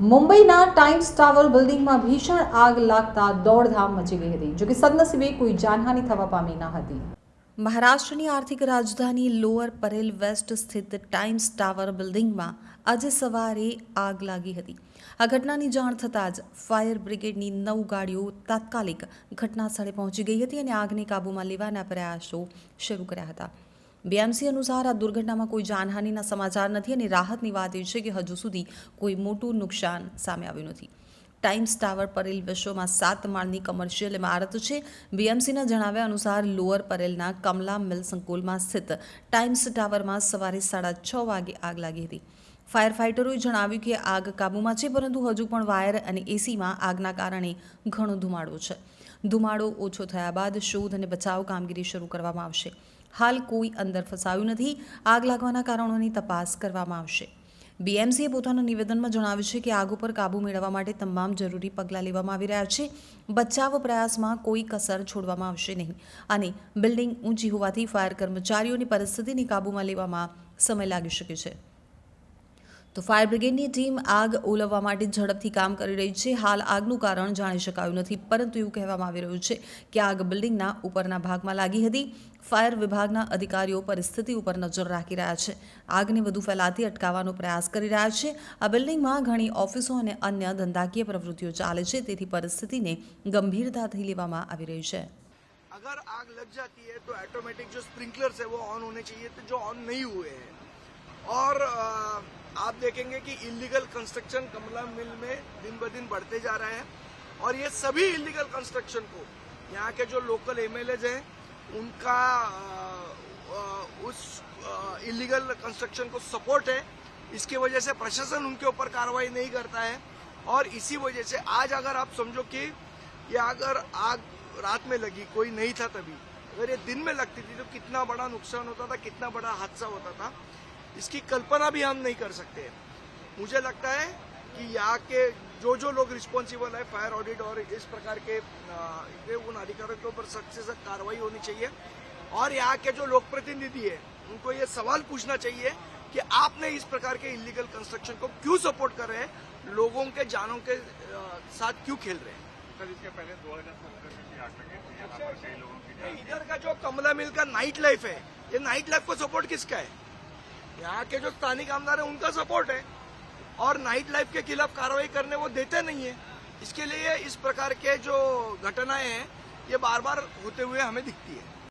મુંબઈના times Tower બિલ્ડિંગમાં ભીષણ આગ લાગતા દોડધામ મચી ગઈ હતી, જોકે સદનસીબે કોઈ જાનહાનિ થવા પામી ન હતી. મહારાષ્ટ્રની આર્થિક રાજધાની લોઅર પરેલ વેસ્ટ સ્થિત ટાઈમ્સ ટાવર બિલ્ડિંગમાં આજે સવારે આગ લાગી હતી. આ ઘટનાની જાણ થતાં જ ફાયર બ્રિગેડની નવ ગાડીઓ તાત્કાલિક ઘટના સ્થળે પહોંચી ગઈ હતી અને આગને કાબૂમાં લેવાના પ્રયાસો શરૂ કર્યા હતા. બીએમસી અનુસાર આ દુર્ઘટનામાં કોઈ જાનહાનિના સમાચાર નથી અને રાહતની વાત એ છે કે હજુ સુધી કોઈ મોટું નુકસાન સામે આવ્યું નથી. ટાઈમ્સ ટાવર પરેલ વિશ્વમાં સાત માળની કમર્શિયલ ઇમારત છે. બીએમસીના જણાવ્યા અનુસાર લોઅર પરેલના કમલા મિલ સંકુલમાં સ્થિત ટાઈમ્સ ટાવરમાં સવારે સાડા છ વાગે આગ લાગી હતી. ફાયર ફાઇટરોએ જણાવ્યું કે આગ કાબૂમાં છે, પરંતુ હજુ પણ વાયર અને એસીમાં આગના કારણે ઘણો ધુમાડો છે. ધુમાડો ઓછો થયા બાદ શોધ અને બચાવ કામગીરી શરૂ કરવામાં આવશે. હાલ કોઈ અંદર ફસાયું નથી. આગ લાગવાના કારણોની તપાસ કરવામાં આવશે. બીએમસીએ પોતાના નિવેદનમાં જણાવ્યું છે કે આગ ઉપર કાબૂ મેળવવા માટે તમામ જરૂરી પગલાં લેવામાં આવી રહ્યા છે. બચાવ પ્રયાસમાં કોઈ કસર છોડવામાં આવશે નહીં. અને બિલ્ડિંગ ઊંચી હોવાથી ફાયર કર્મચારીઓની પરિસ્થિતિને કાબૂમાં લેવામાં સમય લાગી શકે છે. તો ફાયર બ્રિગેડની ટીમ આગ ઓલવવા માટે ઝડપથી કામ કરી રહી છે હાલ આગનું કારણ જાણી શકાયું નથી પરંતુ એવું કહેવામાં આવી રહ્યું છે કે આગ બિલ્ડિંગના ઉપરના ભાગમાં લાગી હતી ફાયર વિભાગના અધિકારીઓ પરિસ્થિતિ ઉપર નજર રાખી રહ્યા છે આગને વધુ ફેલાતી અટકાવવાનો પ્રયાસ કરી રહ્યા છે આ બિલ્ડિંગમાં ઘણી ઓફિસો અને અન્ય ધંધાકીય પ્રવૃત્તિઓ ચાલે છે તેથી પરિસ્થિતિને ગંભીરતાથી લેવામાં આવી રહી છે अगर आग लग जाती है तो ऑटोमेटिक जो स्प्रिंकलर्स है वो ऑन होने चाहिए थे जो ऑन नहीं हुए हैं और अ, आप देखेंगे कि इलीगल कंस्ट्रक्शन कमला मिल में दिन ब दिन बढ़ते जा रहे हैं और ये सभी इलीगल कंस्ट्रक्शन को, यहाँ के जो लोकल एमएलएज हैं, उनका उस इलीगल कंस्ट्रक्शन को सपोर्ट है। इसकी वजह से प्रशासन उनके ऊपर कार्रवाई नहीं करता है और इसी वजह से आज अगर आप समझो कि ये अगर आग रात में लगी, कोई नहीं था तभी, अगर ये दिन में लगती थी तो कितना बड़ा नुकसान होता था, कितना बड़ा हादसा होता था। इसकी कल्पना भी हम नहीं कर सकते। मुझे लगता है कि यहाँ के जो जो लोग रिस्पॉन्सिबल है फायर ऑडिट और इस प्रकार के उन अधिकारियों के ऊपर सख्त से सख्त कार्रवाई होनी चाहिए। और यहाँ के जो लोक प्रतिनिधि है उनको ये सवाल पूछना चाहिए कि आपने इस प्रकार के इलीगल कंस्ट्रक्शन को क्यों सपोर्ट कर रहे हैं? लोगों के जानों के साथ क्यों खेल रहे हैं? सर इसके पहले दो हज़ार की जान इधर का जो कमला मिल का नाइट लाइफ है ये नाइट लाइफ को सपोर्ट किसका है? यहाँ के जो स्थानीय आमदार है, उनका सपोर्ट है। और नाइट लाइफ के खिलाफ कार्रवाई करने वो देते नहीं है। इसके लिए इस प्रकार के जो घटनाएँ हैं, ये बार बार होते हुए हमें दिखती है।